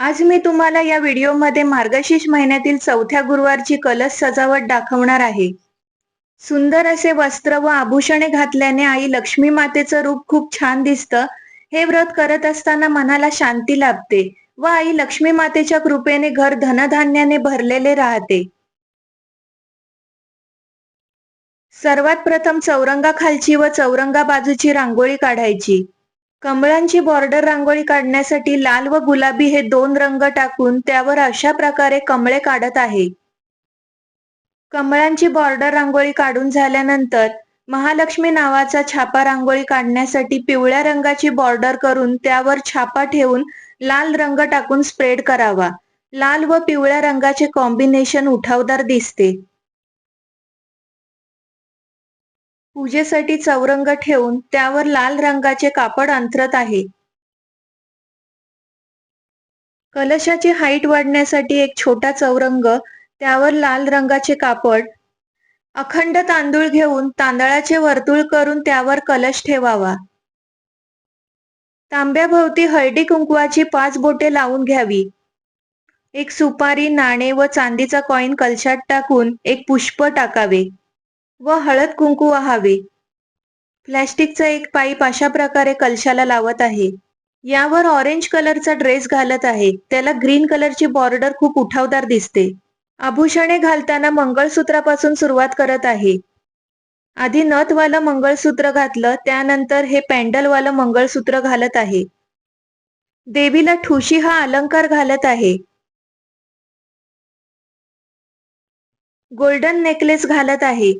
आज मी तुम्हाला या व्हिडिओमध्ये मार्गशीर्ष महिन्यातील चौथ्या गुरुवारची कलश सजावट दाखवणार आहे. सुंदर असे वस्त्र व आभूषणे घातल्याने आई लक्ष्मी मातेचं रूप खूप छान दिसतं. हे व्रत करत असताना मनाला शांती लाभते व आई लक्ष्मी मातेच्या कृपेने घर धनधान्याने भरलेले राहते. सर्वात प्रथम चौरंगा खालची व चौरंगा बाजूची रांगोळी काढायची. कमळांची बॉर्डर रांगोळी काढण्यासाठी लाल व गुलाबी हे दोन रंग टाकून त्यावर अशा प्रकारे कमळे काढत आहे. कमळांची बॉर्डर रांगोळी काढून झाल्यानंतर महालक्ष्मी नावाचा छापा रांगोळी काढण्यासाठी पिवळ्या रंगाची बॉर्डर करून त्यावर छापा ठेवून लाल रंग टाकून स्प्रेड करावा. लाल व पिवळ्या रंगाचे कॉम्बिनेशन उठावदार दिसते. पूजेसाठी चौरंग ठेवून त्यावर लाल रंगाचे कापड अंथरत आहे. कलशाची हाईट वाढण्यासाठी एक छोटा चौरंग त्यावर लाल रंगाचे कापड अखंड तांदूळ घेऊन तांदळाचे वर्तुळ करून त्यावर कलश ठेवावा. तांब्याभोवती हळदी कुंकवाची पाच बोटे लावून घ्यावी. एक सुपारी नाणे व चांदीचा कॉइन कलशात टाकून एक पुष्प टाकावे. व हळद कुंकू वाहावे. प्लॅस्टिकचा एक पाईप अशा प्रकारे कलशाला लावत आहे. यावर ऑरेंज कलरचा ड्रेस घालत आहे. त्याला ग्रीन कलरची बॉर्डर खूप उठावदार दिसते. आभूषणे घालताना मंगळसूत्रापासून सुरुवात करत आहे. आधी नथवालं मंगळसूत्र घातलं त्यानंतर हे पॅन्डलवालं मंगळसूत्र घालत आहे. देवीला ठुशी हा अलंकार घालत आहे. गोल्डन नेकलेस घालत आहे.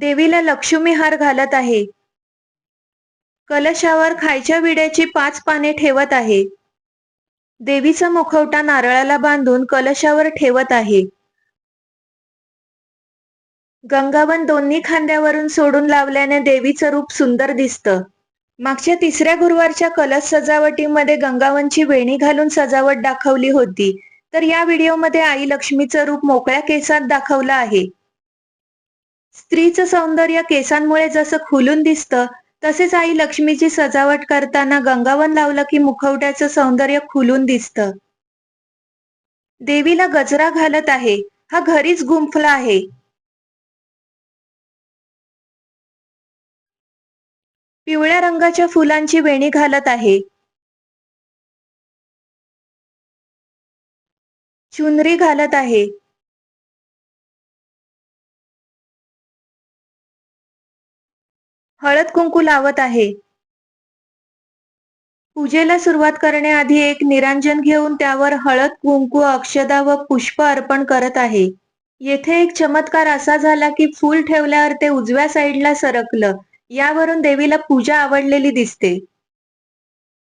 देवीला लक्ष्मी हार घालत आहे. कलशावर खायच्या विड्याची पाच पाने ठेवत आहे. देवीचा मुखवटा नारळाला बांधून कलशावर ठेवत आहे. गंगावन दोन्ही खांद्यावरून सोडून लावल्याने देवीचं रूप सुंदर दिसतं. मागच्या तिसऱ्या गुरुवारच्या कलश सजावटीमध्ये गंगावनची वेणी घालून सजावट दाखवली होती. तर या व्हिडिओमध्ये आई लक्ष्मीचं रूप मोकळ्या केसात दाखवलं आहे. स्त्रीचं सौंदर्य केसांमुळे जसं खुलून दिसतं तसेच आई लक्ष्मीची सजावट करताना गंगावन लावलं की मुखवट्याचं सौंदर्य खुलून दिसतं. देवीला गजरा घालत आहे. हा घरीच गुंफला आहे. पिवळ्या रंगाच्या फुलांची वेणी घालत आहे. चुनरी घालत आहे. हळद कुंकू लावत आहे. पूजेला सुरुवात करण्याआधी एक निरांजन घेऊन त्यावर हळद कुंकू अक्षदा व पुष्प अर्पण करत आहे. येथे एक चमत्कार असा झाला की फूल ठेवल्यावर ते उजव्या साईडला सरकलं. यावरून देवीला पूजा आवडलेली दिसते.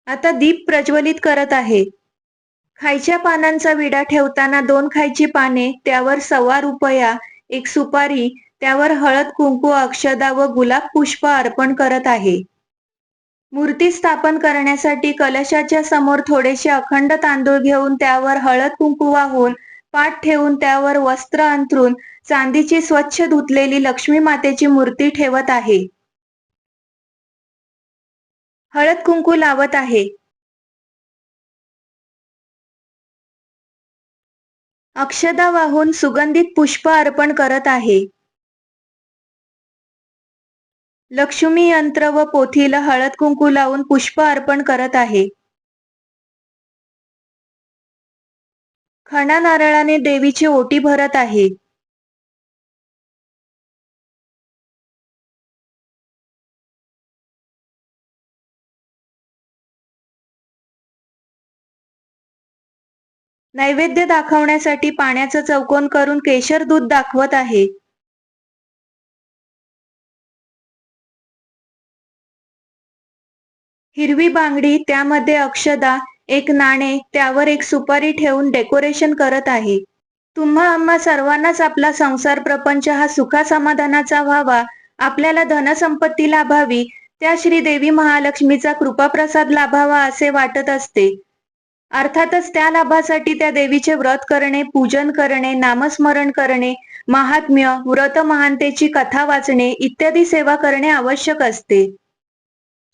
आता दीप प्रज्वलित करत आहे. खायच्या पानांचा विडा ठेवताना दोन खायची पाने त्यावर सव्वा रुपया एक सुपारी त्यावर हळद कुंकू अक्षदा व गुलाब पुष्प अर्पण करत आहे. मूर्ती स्थापन करण्यासाठी कलशाच्या समोर थोडेसे अखंड तांदूळ घेऊन त्यावर हळद कुंकू वाहून पाठ ठेवून त्यावर वस्त्र अंथरून चांदीची स्वच्छ धुतलेली लक्ष्मी मातेची मूर्ती ठेवत आहे. हळद कुंकू लावत आहे. अक्षदा वाहून सुगंधित पुष्प अर्पण करत आहे. लक्ष्मी यंत्र व पोथीला हळद कुंकू लावून पुष्प अर्पण करत आहे. खणा नारळाने देवीची ओटी भरत आहे. नैवेद्य दाखवण्यासाठी पाण्याचं चौकोन करून केशर दूध दाखवत आहे. हिरवी बांगडी त्यामध्ये अक्षदा एक नाणे त्यावर एक सुपारी ठेवून डेकोरेशन करत आहे. तुम्हा आम्हा सर्वांनाच आपला संसार प्रपंच हा सुखा समाधानाचा व्हावा आपल्याला धनसंपत्ती लाभावी त्या श्री देवी महालक्ष्मीचा कृपाप्रसाद लाभावा असे वाटत असते. अर्थातच त्या लाभासाठी त्या देवीचे व्रत करणे पूजन करणे नामस्मरण करणे महात्म्य व्रत महानतेची कथा वाचणे इत्यादी सेवा करणे आवश्यक असते.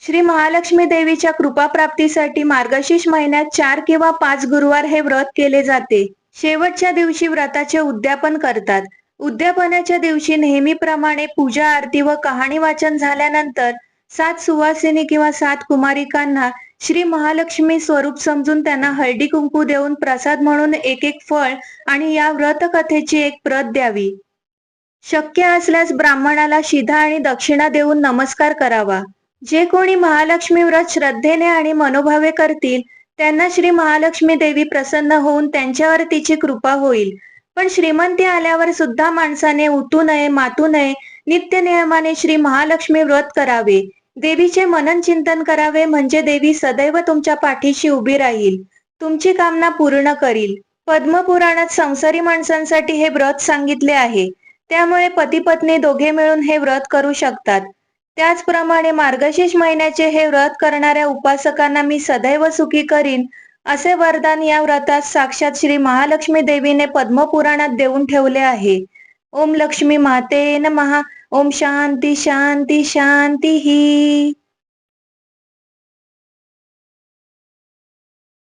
श्री महालक्ष्मी देवीच्या कृपाप्राप्तीसाठी मार्गशीर्ष महिन्यात चार किंवा पाच गुरुवार हे व्रत केले जाते. शेवटच्या दिवशी व्रताचे उद्यापन करतात. उद्यापनाच्या दिवशी नेहमीप्रमाणे पूजा आरती व कहाणी वाचन झाल्यानंतर सात सुवासिनी किंवा सात कुमारिकांना श्री महालक्ष्मी स्वरूप समजून त्यांना हळदी कुंकू देऊन प्रसाद म्हणून एक एक फळ आणि या व्रत कथेची एक प्रत द्यावी. शक्य असल्यास ब्राह्मणाला शिधा आणि दक्षिणा देऊन नमस्कार करावा. जे कोणी महालक्ष्मी व्रत श्रद्धेने आणि मनोभावे करतील त्यांना श्री महालक्ष्मी देवी प्रसन्न होऊन त्यांच्यावर तिची कृपा होईल. पण श्रीमंती आल्यावर सुद्धा माणसाने उठू नये मातू नये नित्य नियमाने श्री महालक्ष्मी व्रत करावे. देवीचे मनन चिंतन करावे म्हणजे देवी सदैव तुमच्या पाठीशी उभी राहील. तुमची कामना पूर्ण करील. पद्मपुराणात संसारी माणसांसाठी हे व्रत सांगितले आहे. त्यामुळे पती पत्नी दोघे मिळून हे व्रत करू शकतात. त्याचप्रमाणे मार्गशीर्ष महिन्याचे हे व्रत करणाऱ्या उपासकांना मी सदैव सुखी करीन असे वरदान या व्रतात साक्षात श्री महालक्ष्मी देवीने पद्मपुराणात देऊन ठेवले आहे. ओम लक्ष्मी माते महा ओम शांती शांती शांती ही